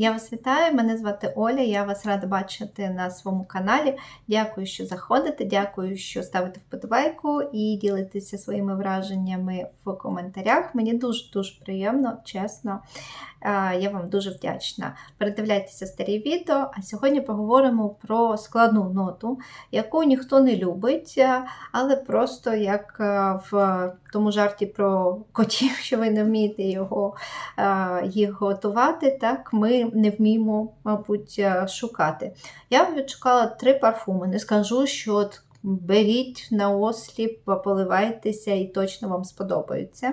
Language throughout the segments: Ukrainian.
Я вас вітаю, мене звати Оля, я вас рада бачити на своєму каналі. Дякую, що заходите, дякую, що ставите вподобайку і ділитеся своїми враженнями в коментарях. Мені дуже-дуже приємно, чесно. Я вам дуже вдячна. Передивляйтеся старі відео, а сьогодні поговоримо про складну ноту, яку ніхто не любить, але просто як в тому жарті про котів, що ви не вмієте його, їх готувати, так ми не вміємо, мабуть, е, шукати. Я відшукала три парфуми. Не скажу, що от беріть на осліп, поливайтеся і точно вам сподобається.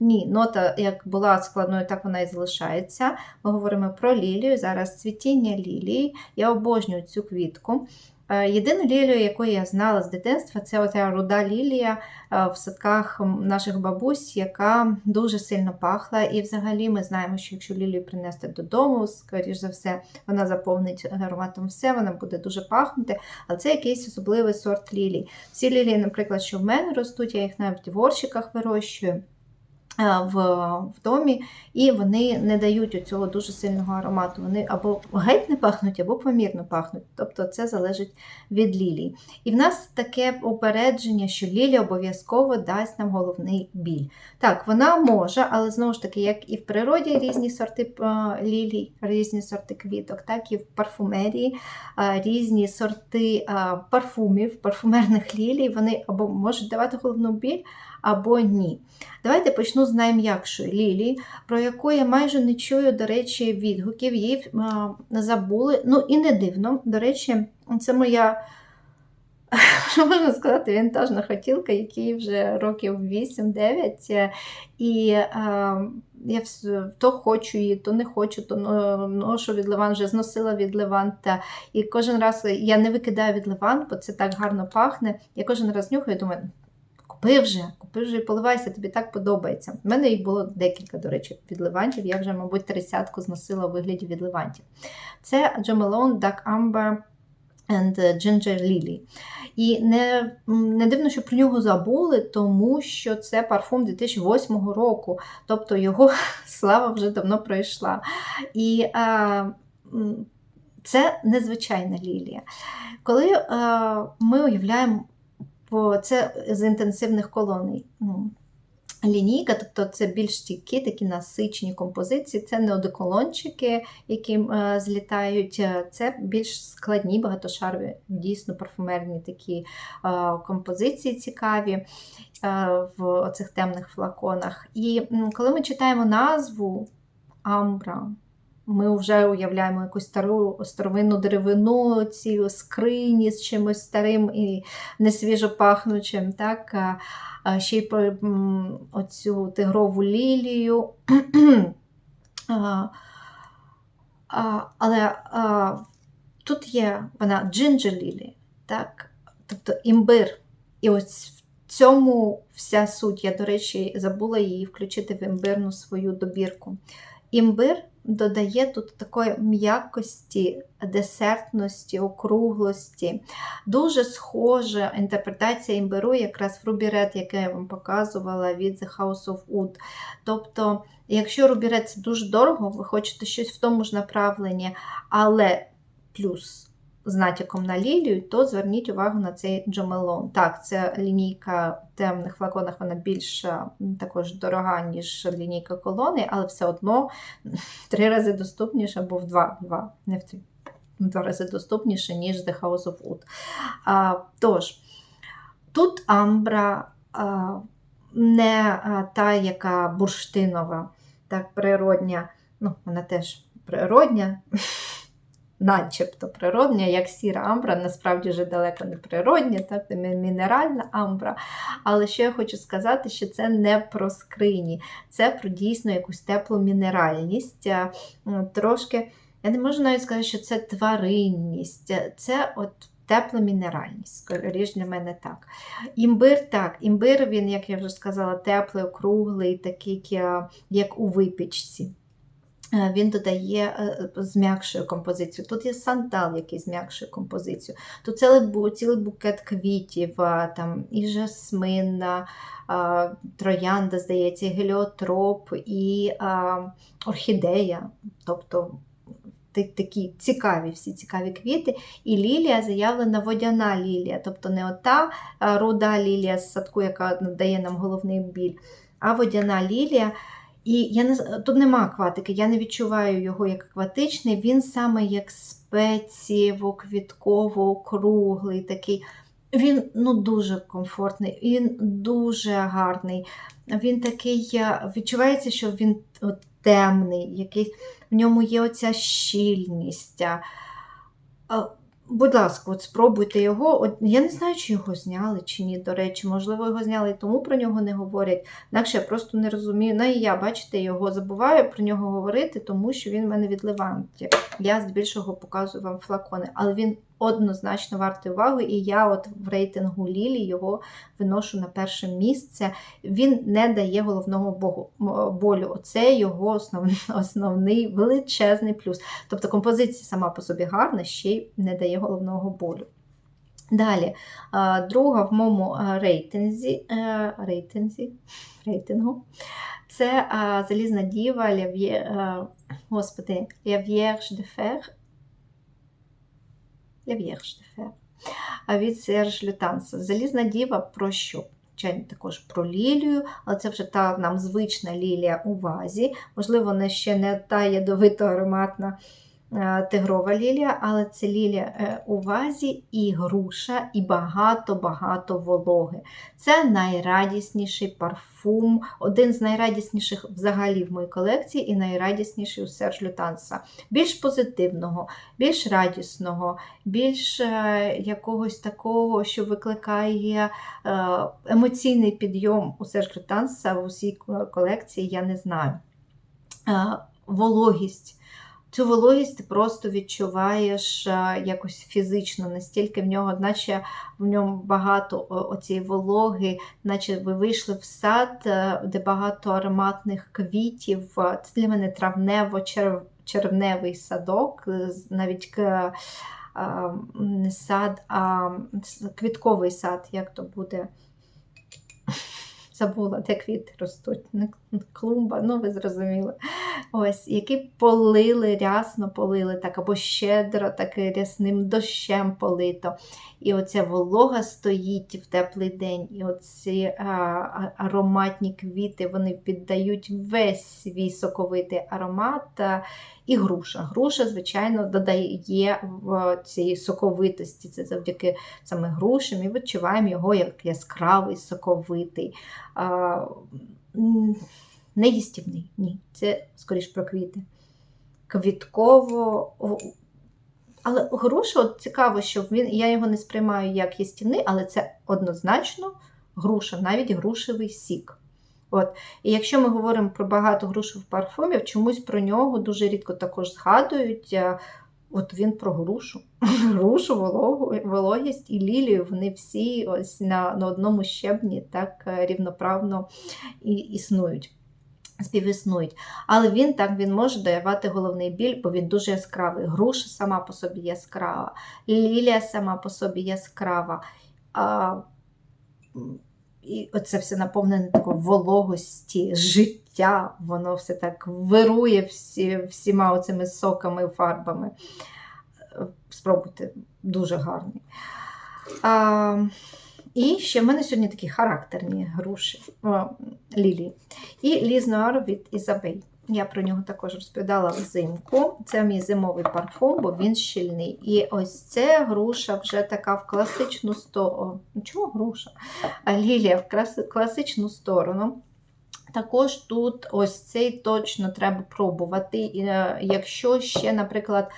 Ні, нота як була складною, так вона і залишається. Ми говоримо про лілію. Зараз цвітіння лілії. Я обожнюю цю квітку. Е, Єдину лілію, яку я знала з дитинства, це оця руда лілія е, в садках наших бабусь, яка дуже сильно пахла. І взагалі ми знаємо, що якщо лілію принести додому, скоріш за все, вона заповнить ароматом все, вона буде дуже пахнути. Але це якийсь особливий сорт лілій. Всі лілії, наприклад, що в мене ростуть, я їх навіть в горщиках вирощую. Е, В, в домі, і вони не дають оцього дуже сильного аромату. Вони або геть не пахнуть, або помірно пахнуть. Тобто це залежить від лілії. І в нас таке упередження, що лілія обов'язково дасть нам головний біль. Так, вона може, але знову ж таки, як і в природі різні сорти е, лілій, різні сорти квіток, так і в парфумерії е, різні сорти парфумів, парфумерних лілій, вони або можуть давати головну біль, або ні. Давайте почну з найм'якшої лілії, про яку я майже не чую, до речі, відгуків. Її а, забули. Ну і не дивно. До речі, це моя, що можна сказати, вінтажна хотілка, якій вже років 8-9. І а, я то хочу її, то не хочу, то ношу від Ливан, вже зносила від Леванта. І кожен раз я не викидаю від Ливан, бо це так гарно пахне. Я кожен раз нюхаю і думаю, купи вже, купи вже і поливайся, тобі так подобається. У мене їх було декілька, до речі, від Левантів. Я вже, мабуть, тридцятку зносила у вигляді від Левантів. Це Jo Malone Dark Amber and Ginger Lily. І не, не дивно, що про нього забули, тому що це парфум 2008 року, тобто його слава вже давно пройшла. І а, це незвичайна лілія. Коли а, ми уявляємо бо це з інтенсивних колоній. Лінійка, тобто це більш стійкі, такі насичені композиції, це не одеколончики, які е, злітають, е, це більш складні, багатошарові, дійсно парфумерні такі е, композиції цікаві е, в оцих темних флаконах. І коли ми читаємо назву Амбра, ми вже уявляємо якусь стару старовинну деревину, ці скрині з чимось старим і несвіжо пахнучим, так? а, ще й про оцю тигрову лілію. А, але а, тут є вона джинджер лілі, так? тобто імбир. І ось в цьому вся суть. Я, до речі, забула її включити в імбирну свою добірку. Імбир додає тут такої м'якості, десертності, округлості. Дуже схожа інтерпретація імбиру, якраз в Рубірет, яке я вам показувала від The House of Wood. Тобто, якщо Рубірет це дуже дорого, ви хочете щось в тому ж направленні, але плюс з натяком на лілію, то зверніть увагу на цей Джомелон. Так, це лінійка в темних флаконах, вона більш також дорога, ніж лінійка колони, але все одно в три рази доступніше, або в два, два не в три, в два рази доступніше, ніж The House of Wood. А, тож, тут амбра а, не та, яка бурштинова, так, природня, ну, вона теж природня, начебто природня, як сіра амбра, насправді вже далеко не природня, так, мінеральна амбра. Але що я хочу сказати, що це не про скрині, це про дійсно якусь теплу мінеральність. Трошки, я не можу навіть сказати, що це тваринність, це от тепла мінеральність, скоріш для мене так. Імбир так, імбир, він, як я вже сказала, теплий, округлий, такий, як у випічці. Е, Він додає, е, зм'якшує композицію. Тут є сандал, який зм'якшує композицію. Тут цілий, цілий букет квітів, там і жасмин, троянда, здається, і геліотроп, і орхідея. Тобто такі цікаві, всі цікаві квіти. І лілія заявлена водяна лілія, тобто не ота руда лілія з садку, яка дає нам головний біль, а водяна лілія. І я не тут нема акватики, я не відчуваю його як акватичний. Він саме як спецієво, квітково, круглий такий. Він ну, дуже комфортний, він дуже гарний. Він такий, е, відчувається, що він от, темний, якийсь, в ньому є оця щільність. Будь ласка, от спробуйте його. От, я не знаю, чи його зняли, чи ні, до речі, можливо, його зняли і тому про нього не говорять. Інакше я просто не розумію. Ну і я, бачите, його забуваю про нього говорити, тому що він в мене від Леванті. Я здебільшого показую вам флакони, але він однозначно вартий уваги, і я от в рейтингу Лілі його виношу на перше місце. Він не дає головного болю. Оце його основний, основний величезний плюс. Тобто композиція сама по собі гарна, ще й не дає головного болю. Далі, друга в моєму а, рейтинзі, е, рейтинзі, рейтингу це а, залізна діва Ляв'є, е, господи, Vierge de Fer. La Vierge de Fer. А від Серж Лютанса. Залізна діва про що? Також про лілію, але це вже та нам звична лілія у вазі. Можливо, вона ще не та ядовито ароматна тигрова лілія, але це лілія е, у вазі і груша, і багато-багато вологи. Це найрадісніший парфум, один з найрадісніших взагалі в моїй колекції, і найрадісніший у Серж Лютанса. Більш позитивного, більш радісного, більш е, якогось такого, що викликає е, емоційний підйом у Серж Лютанса в усій колекції, я не знаю. Е, Вологість. Цю вологість ти просто відчуваєш е, якось фізично, настільки в нього, наче в ньому багато оцієї вологи, наче ви вийшли в сад, е, де багато ароматних квітів. Е, Це для мене травнево-червневий садок, навіть к- не сад, а квітковий сад, як то буде. Забула, де квіти ростуть. Клумба, ну ви зрозуміли. Ось, які полили, рясно полили, так, або щедро, так і рясним дощем полито. І оця волога стоїть в теплий день, і оці а, ароматні квіти вони піддають весь свій соковитий аромат. а, І груша. Груша, звичайно, додає в цій соковитості. Це завдяки саме груші. Ми відчуваємо його як яскравий, соковитий. А, не їстівний, ні. Це скоріш про квіти. Квітково. Але груша, от цікаво, що він, я його не сприймаю як їстівний, але це однозначно груша, навіть грушевий сік. От. І якщо ми говоримо про багато грушевих парфумів, чомусь про нього дуже рідко також згадують. От він про грушу. Грушу, вологість і лілію, вони всі ось на, на одному щебні так е, рівноправно і існують, співіснують. Але він так він може давати головний біль, бо він дуже яскравий. Груша сама по собі яскрава, лілія сама по собі яскрава. А, і оце все наповнене такою вологості, життя, воно все так вирує всі, всіма оцими соками, фарбами. Спробуйте, дуже гарний. А, і ще в мене сьогодні такі характерні груші о, лілії. І Ліз Нуар від Ізабель. Я про нього також розповідала взимку. Це мій зимовий парфум, бо він щільний. І ось це груша вже така в класичну сторону. Чого груша? Лілія в класичну сторону. Також тут ось цей точно треба пробувати. Е, Якщо ще, наприклад,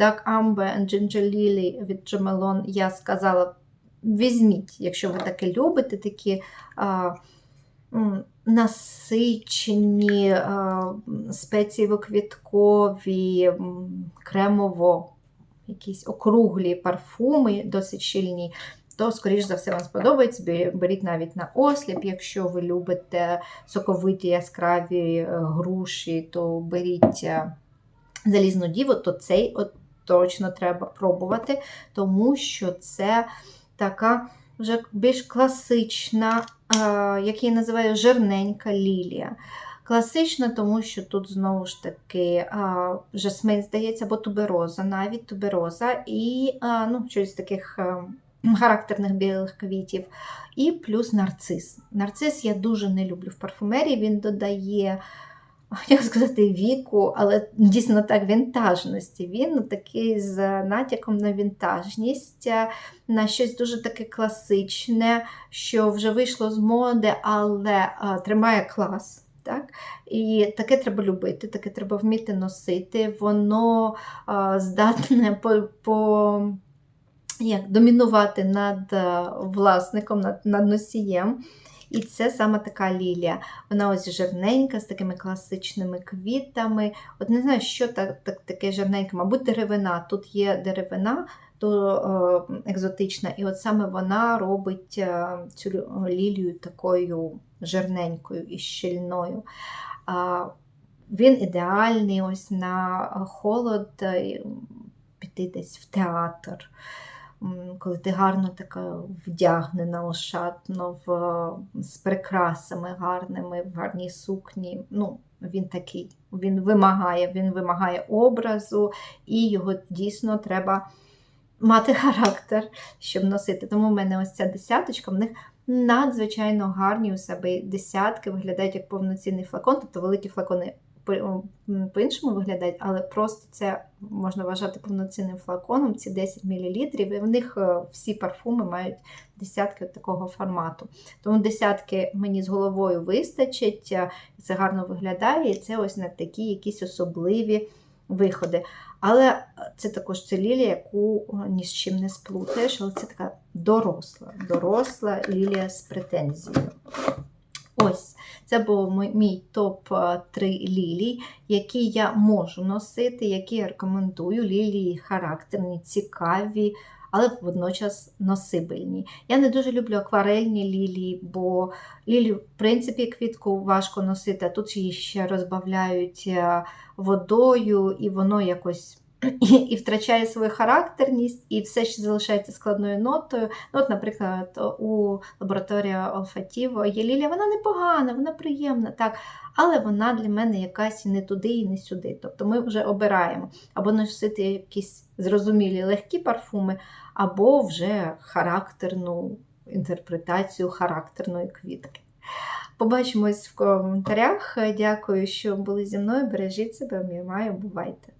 Dark Amber and Ginger Lily від Jamelon я сказала, візьміть, якщо ви таке любите, такі а, насичені, а, спецієво-квіткові, кремово, якісь округлі парфуми, досить щільні, то, скоріш за все, вам сподобається. Беріть навіть на осліп, якщо ви любите соковиті яскраві е, груші, то беріть е, залізну діву, то цей от точно треба пробувати, тому що це така вже більш класична, е, як її називаю, жирненька лілія. Класично, тому що тут знову ж таки а, жасмин, здається, або тубероза, навіть тубероза, і а, ну, щось таких а, характерних білих квітів. І плюс нарцис. Нарцис я дуже не люблю в парфумерії, він додає. Як сказати, віку, але дійсно так вінтажності. Він такий з натяком на вінтажність, е, на щось дуже таке класичне, що вже вийшло з моди, але а, тримає клас. Так? І таке треба любити, таке треба вміти носити. Воно а, здатне по, по як, домінувати над власником, над, над носієм. І це саме така лілія. Вона ось жирненька, з такими класичними квітами. От не знаю, що так, так, таке жирненьке, мабуть, деревина. Тут є деревина, то е, екзотична, і от саме вона робить е, цю лілію такою жирненькою і щільною. Він ідеальний ось на холод е, піти десь в театр. Коли ти гарно така вдягнена, ошатно, в, з прикрасами гарними, в гарній сукні. Ну, він такий, він вимагає, він вимагає образу, і його дійсно треба мати характер, щоб носити. Тому в мене ось ця десяточка, в них надзвичайно гарні у себе десятки, виглядають як повноцінний флакон, тобто великі флакони по-іншому виглядають, але просто це можна вважати повноцінним флаконом, ці 10 мл, і в них е, всі парфуми мають десятки такого формату. Тому десятки мені з головою вистачить, е, це гарно виглядає, і це ось на такі якісь особливі виходи. Але це також це лілія, яку е, ні з чим не сплутаєш, але це така доросла, доросла лілія з претензією. Ось, це був мій- мій топ-3 лілій, які я можу носити, які я рекомендую. Лілії характерні, цікаві, але водночас носибельні. Я не дуже люблю акварельні лілії, бо лілію, в принципі, квітку важко носити, а тут її ще розбавляють водою, і воно якось. І, і втрачає свою характерність, і все ще залишається складною нотою. Ну, от, наприклад, у лабораторії Олфатіво є лілія, вона непогана, вона приємна, так, але вона для мене якась і не туди і не сюди. Тобто ми вже обираємо або носити якісь зрозумілі легкі парфуми, або вже характерну інтерпретацію характерної квітки. Побачимось в коментарях. Дякую, що були зі мною. Бережіть себе, обіймаю, бувайте!